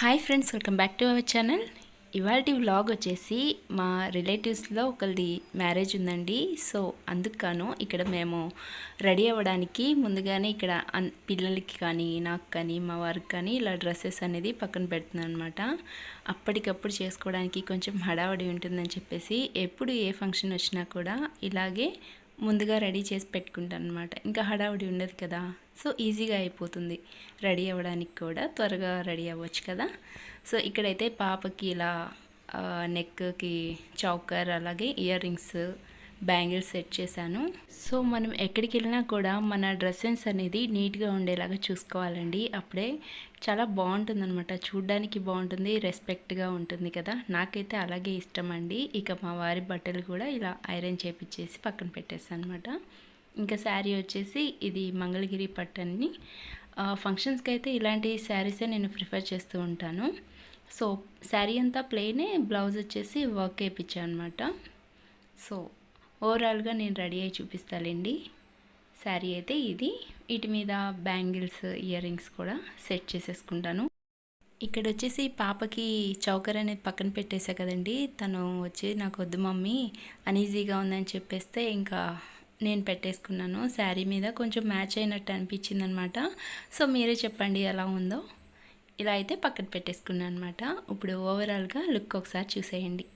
Hi friends welcome back to our channel ఇవాళ vlog వచ్చేసి మా రిలేటివ్స్లో ఒకరిది మ్యారేజ్ ఉందండి. సో అందుకు ఇక్కడ మేము రెడీ అవ్వడానికి ముందుగానే ఇక్కడ అన్ పిల్లలకి కానీ నాకు కానీ మా వారికి కానీ ఇలా డ్రెస్సెస్ అనేది పక్కన పెడుతున్నాను అనమాట అప్పటికప్పుడు చేసుకోవడానికి కొంచెం హడావడి ఉంటుందని చెప్పేసి ఎప్పుడు ఏ ఫంక్షన్ వచ్చినా కూడా ఇలాగే ముందుగా రెడీ చేసి పెట్టుకుంటాను అనమాట ఇంకా హడావుడి ఉండదు కదా. సో ఈజీగా అయిపోతుంది. రెడీ అవ్వడానికి కూడా త్వరగా రెడీ అవ్వచ్చు కదా. సో ఇక్కడైతే పాపకి ఇలా నెక్కి చౌకర్ అలాగే ఇయర్ రింగ్స్ బ్యాంగిల్స్ సెట్ చేశాను. సో మనం ఎక్కడికి వెళ్ళినా కూడా మన డ్రెస్సెన్స్ అనేది నీట్గా ఉండేలాగా చూసుకోవాలండి. అప్పుడే చాలా బాగుంటుంది అనమాట చూడ్డానికి బాగుంటుంది రెస్పెక్ట్గా ఉంటుంది కదా. నాకైతే అలాగే ఇష్టం అండి ఇక మా వారి బట్టలు కూడా ఇలా ఐరన్ చేపించేసి పక్కన పెట్టేస్తాను అనమాట ఇంకా శారీ వచ్చేసి ఇది మంగళగిరి పట్టని ఫంక్షన్స్కి అయితే ఇలాంటి శారీసే నేను ప్రిఫర్ చేస్తూ ఉంటాను. సో శారీ అంతా ప్లెయినే బ్లౌజ్ వచ్చేసి వర్క్ వేయించాను అనమాట సో ఓవరాల్గా నేను రెడీ అయ్యి చూపిస్తానండి శారీ అయితే ఇది. వీటి మీద బ్యాంగిల్స్ ఇయర్ రింగ్స్ కూడా సెట్ చేసేసుకుంటాను. ఇక్కడ వచ్చేసి పాపకి చౌకర్ అనేది పక్కన పెట్టేశా కదండి. తను వచ్చి నాకు వద్దు మమ్మీ అనీజీగా ఉందని చెప్పేస్తే ఇంకా నేను పెట్టేసుకున్నాను. శారీ మీద కొంచెం మ్యాచ్ అయినట్టు అనిపించింది అనమాట సో మీరే చెప్పండి ఎలా ఉందో. ఇలా అయితే పక్కన పెట్టేసుకున్నాను అనమాట ఇప్పుడు ఓవరాల్గా లుక్ ఒకసారి చూసేయండి.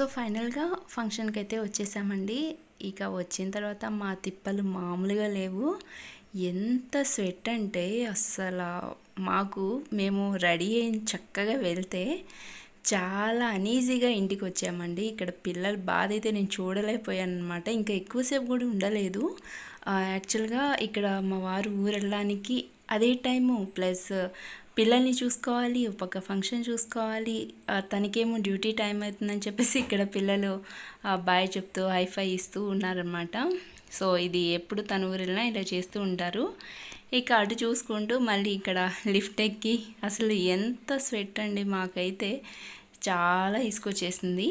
సో ఫైనల్గా ఫంక్షన్కి అయితే వచ్చేసామండి. ఇక వచ్చిన తర్వాత మా తిప్పలు మామూలుగా లేవు. ఎంత స్వెట్ అంటే అస్సలు మాకు మేము రెడీ అయిన చక్కగా వెళ్తే చాలా అనీజీగా ఇంటికి వచ్చామండి. ఇక్కడ పిల్లల బాధ అయితే నేను చూడలేకపోయాను అనమాట ఇంకా ఎక్కువసేపు కూడా ఉండలేదు. యాక్చువల్గా ఇక్కడ మా వారు ఊరు వెళ్ళడానికి అదే టైము ప్లస్ పిల్లల్ని చూసుకోవాలి ఒక ఫంక్షన్ చూసుకోవాలి తనకేమో డ్యూటీ టైం అవుతుందని చెప్పేసి ఇక్కడ పిల్లలు బాయ్ చెప్తూ హైఫై ఇస్తూ ఉన్నారనమాట సో ఇది ఎప్పుడు తన ఊరిలో ఇలా చేస్తూ ఉంటారు. ఇక అటు చూసుకుంటూ మళ్ళీ ఇక్కడ లిఫ్ట్ ఎక్కి అసలు ఎంత స్వెట్ అండి మాకైతే చాలా ఇసుకొచ్చేసింది.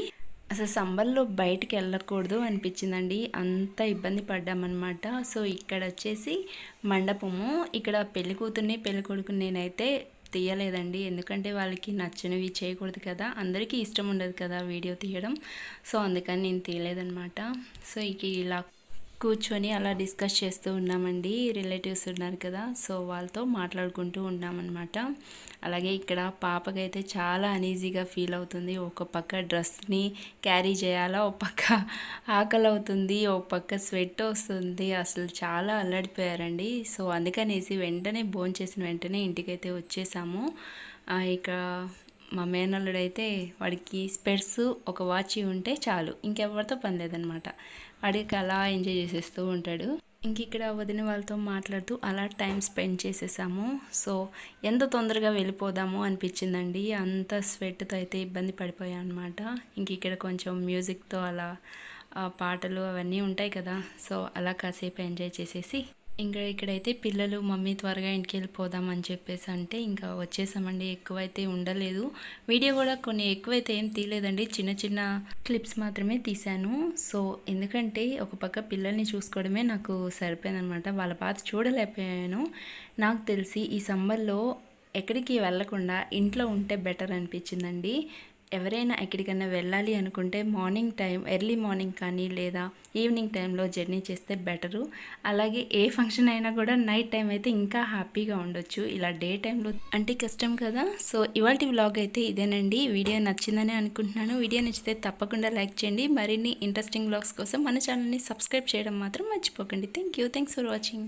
అసలు సంబర్లో బయటికి వెళ్ళకూడదు అనిపించిందండి. అంత ఇబ్బంది పడ్డామన్నమాట. సో ఇక్కడ వచ్చేసి మండపము ఇక్కడ పెళ్ళి కూతుర్ని పెళ్ళి కొడుకుని నేనైతే తీయలేదండి. ఎందుకంటే వాళ్ళకి నచ్చనివి చేయకూడదు కదా. అందరికీ ఇష్టం ఉండదు కదా వీడియో తీయడం. సో అందుకని నేను తీయలేదనమాట సో ఇక ఇలా కూర్చొని అలా డిస్కస్ చేస్తూ ఉన్నామండి. రిలేటివ్స్ ఉన్నారు కదా సో వాళ్ళతో మాట్లాడుకుంటూ ఉన్నామన్నమాట. అలాగే ఇక్కడ పాపకైతే చాలా అనీజీగా ఫీల్ అవుతుంది. ఒక పక్క డ్రెస్ని క్యారీ చేయాలా ఒక పక్క ఆకలి అవుతుంది ఒక పక్క స్వెట్ వస్తుంది. అసలు చాలా అల్లడిపోయారండి. సో అందుకనేసి వెంటనే భోంచేసిన వెంటనే ఇంటికైతే వచ్చేసాము. ఇక మా మేనల్లుడైతే వాడికి స్పెట్స్ ఒక వాచ్ ఉంటే చాలు ఇంకెవరితో పని లేదనమాట. వాడికి అలా ఎంజాయ్ చేసేస్తూ ఉంటాడు. ఇంక ఇక్కడ వదిన వాళ్ళతో మాట్లాడుతూ అలా టైం స్పెండ్ చేసేసాము. సో ఎంత తొందరగా వెళ్ళిపోదాము అనిపించిందండి. అంత స్వెట్తో అయితే ఇబ్బంది పడిపోయా అనమాట ఇంక ఇక్కడ కొంచెం మ్యూజిక్తో అలా పాటలు అవన్నీ ఉంటాయి కదా. సో అలా కాసేపు ఎంజాయ్ చేసేసి ఇంకా ఇక్కడైతే పిల్లలు మమ్మీ త్వరగా ఇంటికి వెళ్ళిపోదాం అని చెప్పేసి అంటే ఇంకా వచ్చేసామండి. ఎక్కువైతే ఉండలేదు. వీడియో కూడా కొన్ని ఎక్కువైతే ఏం తీయలేదండి. చిన్న చిన్న క్లిప్స్ మాత్రమే తీశాను. సో ఎందుకంటే ఒక పక్క పిల్లల్ని చూసుకోవడమే నాకు సరిపోయిందనమాట. వాళ్ళ బాధ చూడలేకపోయాను. నాకు తెలిసి ఈ సమ్మర్లో ఎక్కడికి వెళ్ళకుండా ఇంట్లో ఉంటే బెటర్ అనిపించిందండి. ఎవరైనా ఎక్కడికైనా వెళ్ళాలి అనుకుంటే మార్నింగ్ టైం ఎర్లీ మార్నింగ్ కానీ లేదా ఈవినింగ్ టైంలో జర్నీ చేస్తే బెటరు. అలాగే ఏ ఫంక్షన్ అయినా కూడా నైట్ టైం అయితే ఇంకా హ్యాపీగా ఉండొచ్చు. ఇలా డే టైంలో అంటే కష్టం కదా. సో ఇవాళ వ్లాగ్ అయితే ఇదేనండి. వీడియో నచ్చిందని అనుకుంటున్నాను. వీడియో నచ్చితే తప్పకుండా లైక్ చేయండి. మరిన్ని ఇంట్రెస్టింగ్ వ్లాగ్స్ కోసం మన ఛానల్ని సబ్స్క్రైబ్ చేయడం మాత్రం మర్చిపోకండి. Thank you. Thanks for watching.